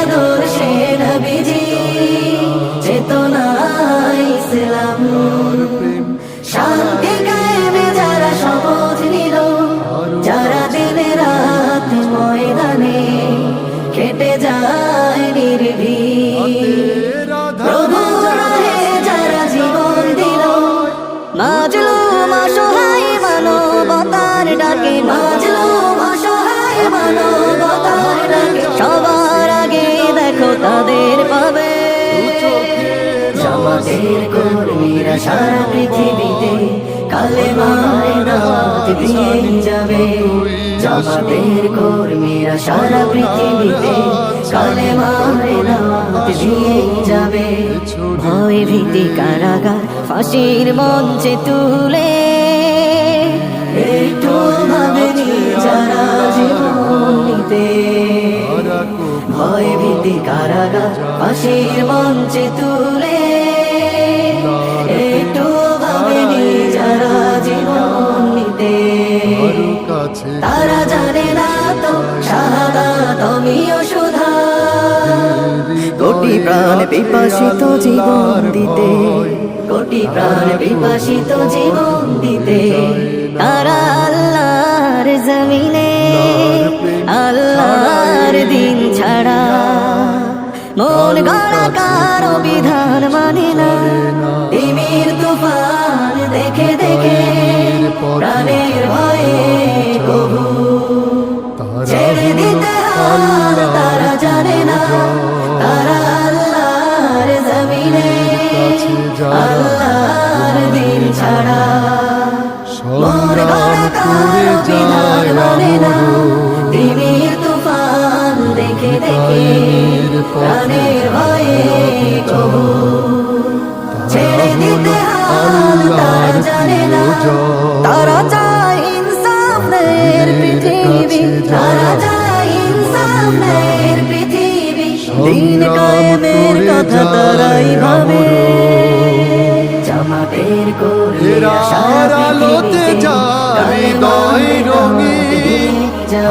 আদর্শে নবীজি। সমাজের কর্মীরা সারা পৃথিবীতে কালে মারে দিয়ে যাবে। কর্মীরা সারা পৃথিবীতে কালে দিয়ে যাবে। ভয় ভীতি কারাগার ফাঁসির মঞ্চে তুলে। ভয় ভীতি কারাগার ফাঁসির মঞ্চে তুলে। কোটি প্রাণ বিপাসিত জীবন দিতে। কোটি প্রাণ বিপাসিত জীবন দিতে। তারা আল্লাহর জমিনে আল্লাহর দিন ছাড়া। মন গড়া কারও বিধান মানে না। তিমির তুফান দেখে দেখে প্রাণের আল্লাহর দিন ছাড়া গড়া কারও না। তিমির তুফান দেখে দেখে প্রাণের ভয়ে পৃথিবী। কর্মীরা এরার আলোতে যার হৃদয় রঙিন,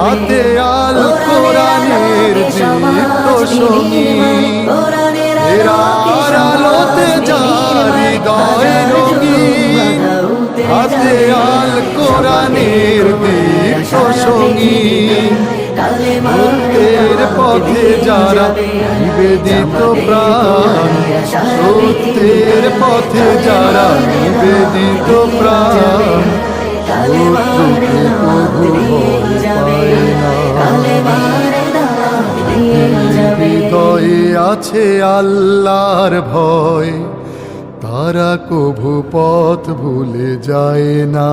হাতে আল কোরআনের দীপ্ত সঙ্গী। এরার আলোতে যার হৃদয় রঙিন, হাতে আল কোরআনের দীপ্ত সঙ্গী। সত্যের পথে যারা নিবেদিত প্রাণ সত্যের পথে যারা নিবেদিত প্রাণ হৃদয়ে আছে আল্লাহর ভয় তারা কভু পথ ভুলে যায় না।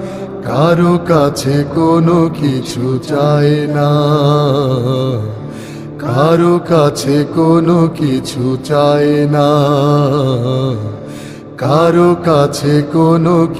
কারও কাছে কোনো কিছু চায় না। কারও কাছে কোনো কিছু চায় না। কারও কাছে কোনো